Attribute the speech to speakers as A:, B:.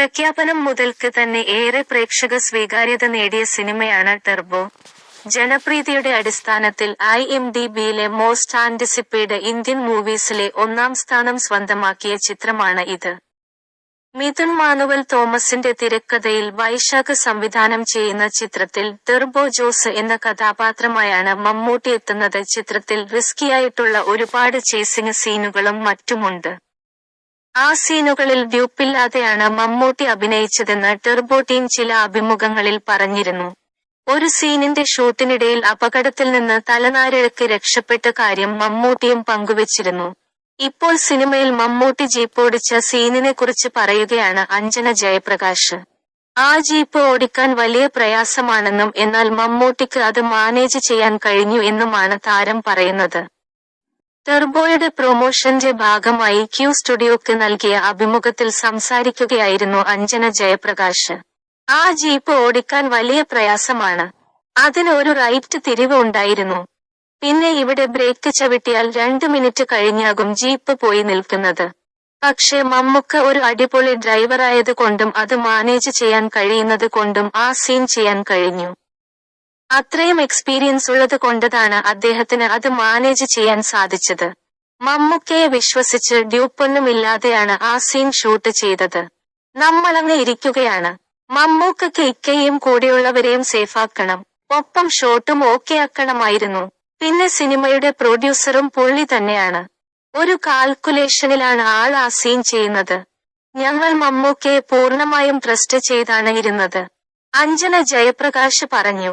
A: പ്രഖ്യാപനം മുതൽക്ക് തന്നെ ഏറെ പ്രേക്ഷക സ്വീകാര്യത നേടിയ സിനിമയാണ് ടെർബോ. ജനപ്രീതിയുടെ അടിസ്ഥാനത്തിൽ ഐ എം ഡി ബിയിലെ മോസ്റ്റ് ആന്റിസിപ്പേഡ് ഇന്ത്യൻ മൂവീസിലെ ഒന്നാം സ്ഥാനം സ്വന്തമാക്കിയ ചിത്രമാണ് ഇത്. മിഥുൻ മാനുവൽ തോമസിന്റെ തിരക്കഥയിൽ വൈശാഖ് സംവിധാനം ചെയ്യുന്ന ചിത്രത്തിൽ ടെർബോ ജോസ് എന്ന കഥാപാത്രമായാണ് മമ്മൂട്ടി എത്തുന്നത്. ചിത്രത്തിൽ റിസ്കിയായിട്ടുള്ള ഒരുപാട് ചേസിംഗ് സീനുകളും മറ്റുമുണ്ട്. ആ സീനുകളിൽ ഡ്യൂപ്പില്ലാതെയാണ് മമ്മൂട്ടി അഭിനയിച്ചതെന്ന് ടെർബോ ടീം ചില അഭിമുഖങ്ങളിൽ പറഞ്ഞിരുന്നു. ഒരു സീനിന്റെ ഷൂട്ടിനിടയിൽ അപകടത്തിൽ നിന്ന് തലനാരിഴക്ക് രക്ഷപ്പെട്ട കാര്യം മമ്മൂട്ടിയും പങ്കുവച്ചിരുന്നു. ഇപ്പോൾ സിനിമയിൽ മമ്മൂട്ടി ജീപ്പ് ഓടിച്ച സീനിനെ കുറിച്ച് പറയുകയാണ് അഞ്ജന ജയപ്രകാശ്. ആ ജീപ്പ് ഓടിക്കാൻ വലിയ പ്രയാസമാണെന്നും എന്നാൽ മമ്മൂട്ടിക്ക് അത് മാനേജ് ചെയ്യാൻ കഴിഞ്ഞു എന്നുമാണ് താരം പറയുന്നത്. ടെർബോയുടെ പ്രൊമോഷന്റെ ഭാഗമായി ക്യൂ സ്റ്റുഡിയോക്ക് നൽകിയ അഭിമുഖത്തിൽ സംസാരിക്കുകയായിരുന്നു അഞ്ജന ജയപ്രകാശ്. ആ ജീപ്പ് ഓടിക്കാൻ വലിയ പ്രയാസമാണ്. അതിന് ഒരു റൈറ്റ് തിരിവ് ഉണ്ടായിരുന്നു. പിന്നെ ഇവിടെ ബ്രേക്ക് ചവിട്ടിയാൽ രണ്ട് മിനിറ്റ് കഴിഞ്ഞാകും ജീപ്പ് പോയി നിൽക്കുന്നത്. പക്ഷേ മമ്മുക്ക ഒരു അടിപൊളി ഡ്രൈവറായത് കൊണ്ടും അത് മാനേജ് ചെയ്യാൻ കഴിയുന്നത് കൊണ്ടും ആ സീൻ ചെയ്യാൻ കഴിഞ്ഞു. അത്രയും എക്സ്പീരിയൻസ് ഉള്ളത് കൊണ്ടതാണ് അദ്ദേഹത്തിന് അത് മാനേജ് ചെയ്യാൻ സാധിച്ചത്. മമ്മൂക്കയെ വിശ്വസിച്ച് ഡ്യൂപ്പൊന്നുമില്ലാതെയാണ് ആ സീൻ ഷൂട്ട് ചെയ്തത്. നമ്മളങ്ങ് ഇരിക്കുകയാണ്. മമ്മൂക്കയ്ക്ക് ഇക്കയും കൂടെയുള്ളവരെയും സേഫാക്കണം ഒപ്പം ഷോട്ടും ഓക്കെ ആക്കണമായിരുന്നു. പിന്നെ സിനിമയുടെ പ്രൊഡ്യൂസറും പുള്ളി തന്നെയാണ്. ഒരു കാൽക്കുലേഷനിലാണ് ആൾ ആ സീൻ ചെയ്യുന്നത്. ഞങ്ങൾ മമ്മൂക്കയെ പൂർണമായും ട്രസ്റ്റ് ചെയ്താണ് ഇരുന്നത്. അഞ്ജന ജയപ്രകാശ് പറഞ്ഞു